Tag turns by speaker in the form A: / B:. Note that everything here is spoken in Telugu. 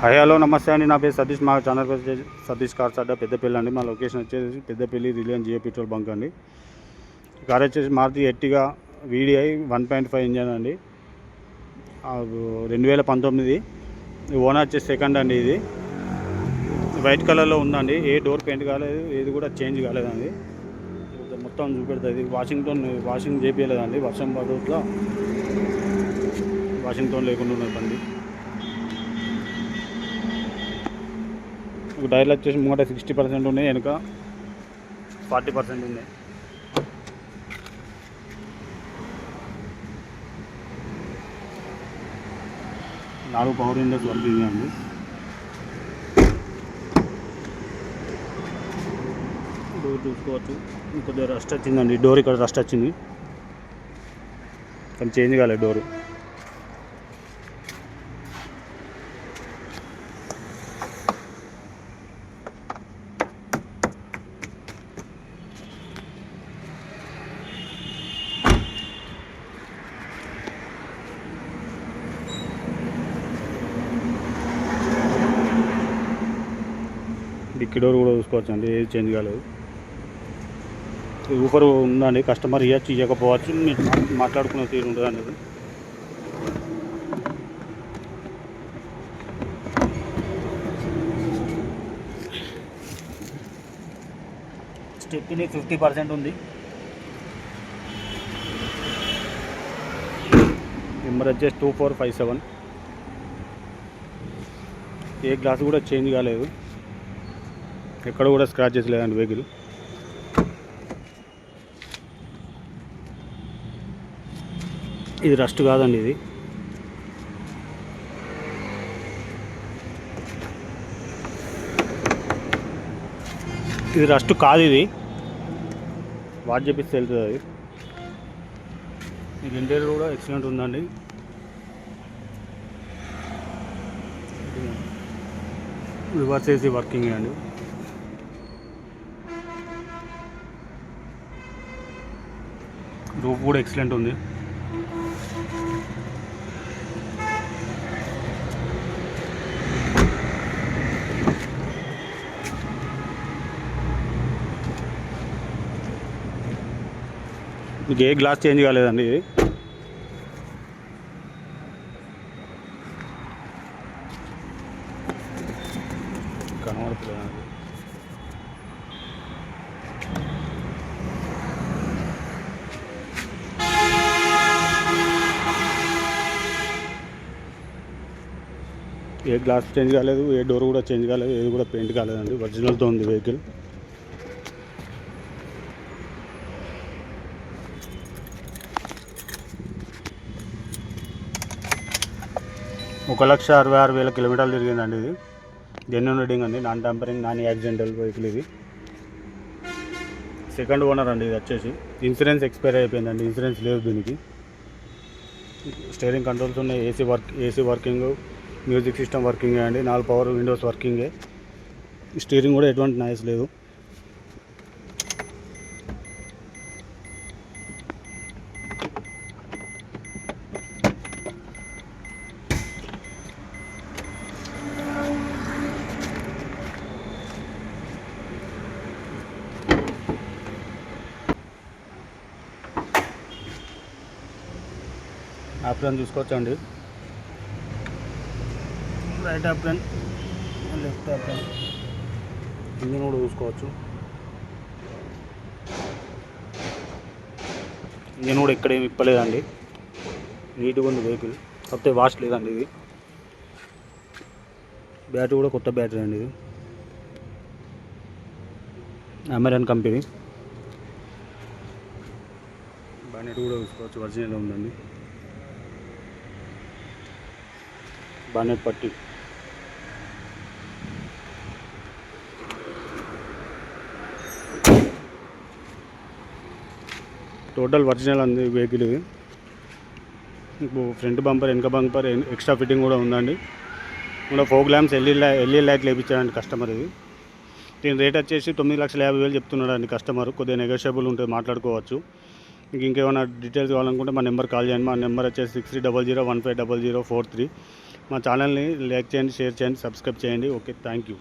A: హాయ్ హలో నమస్తే అండి. నా పేరు సతీష్ మా ఛానల్ వచ్చేసి సతీష్ కార్స్ అడ్డా పెద్దపల్లి అండి. మా లొకేషన్ వచ్చేసి Peddapalli Reliance Jio petrol bunk అండి. కార్ వచ్చేసి Maruti Ertiga VDI one point five engine అండి. రెండు వేల పంతొమ్మిది ఓనర్ వచ్చేసి సెకండ్ అండి ఇది. వైట్ కలర్లో ఉందండి. ఏ డోర్ పెయింట్ కాలేదు ఏది కూడా చేంజ్ కాలేదండి. మొత్తం చూపెడుతుంది వాషింగ్టన్ వాషింగ్ చేపించలేదండి వర్షం పడట్లా వాషింగ్టన్ లేకుండా ఉన్నదండి బండి ఒక టైర్లు వచ్చేసి ముంగట సిక్స్టీ పర్సెంట్ ఉన్నాయి వెనుక ఫార్టీ పర్సెంట్ ఉన్నాయి. నాలుగు పవర్ ఇండస్ వర్కింగ్ అండి. డోర్ చూసుకోవచ్చు. కొద్దిగా రస్ట్ వచ్చిందండి. డోర్ ఇక్కడ రస్ట్ వచ్చింది. కానీ చేంజ్ కాలేదు డోరు డిక్కీ డోర్ కూడా చూసుకోవచ్చు అండి ఏది చేంజ్ కాలేదు. ఊపర్ ఉందండి. కస్టమర్ ఇవ్వచ్చు ఇవ్వకపోవచ్చు మీరు మాట్లాడుకునే తీరు ఉంటుంది అనేది స్టెప్ని ఫిఫ్టీ పర్సెంట్ ఉంది. నెంబర్ వచ్చేసి టూ ఫోర్ ఫైవ్ సెవెన్. ఏ గ్లాస్ కూడా చేంజ్ కాలేదు. ఎక్కడ కూడా స్క్రాచెస్ లేదండి వెహికల్ ఇది రస్ట్ కాదండి ఇది. ఇది రస్ట్ కాదు ఇది. వాట్ చెప్పిస్తే వెళ్తుంది అది. ఇది ఇంటీరియర్ కూడా ఎక్సలెంట్ ఉందండి. రివర్స్ ఏసీ వర్కింగ్ అండి. రూఫ్ కూడా ఎక్సలెంట్ ఉంది. మీకు ఏ గ్లాస్ చేంజ్ కాలేదండి ఇది? ఏ గ్లాస్ చేంజ్ కాలేదు ఏ డోర్ కూడా చేంజ్ కాలేదు ఏది కూడా పెయింట్ కాలేదండి. ఒరిజినల్తో ఉంది వెహికల్. ఒక లక్ష అరవై ఆరు వేల కిలోమీటర్లు తిరిగిందండి ఇది. జెన్యున్ రీడింగ్ అండి non tampering non accidental vehicle ఇది. సెకండ్ ఓనర్ అండి ఇది వచ్చేసి. ఇన్సూరెన్స్ ఎక్స్పైర్ అయిపోయిందండి ఇన్సూరెన్స్ లేదు దీనికి. స్టీరింగ్ కంట్రోల్స్ ఉన్నాయి AC work AC working music system working అండి. నాలుగు పవర్ విండోస్ వర్కింగే. స్టీరింగ్ కూడా ఎటువంటి నాయిస్ లేదు. ఆప్షన్ చూసుకోవచ్చండి. Right option left option engine కూడా చూసుకోవచ్చు. ఇంజిన్ కూడా ఎక్కడేమి ఇప్పలేదండి నీట్గా ఉంది వెహికల్. కాకపోతే వాష్ లేదండి ఇది. బ్యాటరీ కూడా కొత్త బ్యాటరీ అండి ఇది. అమెరాన్ కంపెనీ. బానెట్ కూడా చూసుకోవచ్చు. ఒరిజినల్ ఉందండి. బానెట్ పట్టి టోటల్ ఒరిజినల్ ఉంది వెహికల్ ఇది. ఫ్రంట్ బంపర్ వెనక బంపర్ ఎక్స్ట్రా ఫిట్టింగ్ కూడా ఉందండి. మన ఫోక్ ల్యాంప్స్ ఎల్ఈ ఎల్ఈ లైట్లు వేయించాడండి కస్టమర్ ఇది. దీని రేట్ వచ్చేసి తొమ్మిది లక్షల యాభై వేలు చెప్తున్నాడు అండి కస్టమర్. కొద్దిగా నెగోషియబుల్ ఉంటుంది మాట్లాడుకోవచ్చు. మీకు ఇంకేమైనా డీటెయిల్స్ కావాలనుకుంటే మా నెంబర్ కాల్ చేయండి. మా నెంబర్ వచ్చేసి six three double zero one five double zero four three మా ఛానల్ని లైక్ చేయండి షేర్ చేయండి సబ్స్క్రైబ్ చేయండి. Okay thank you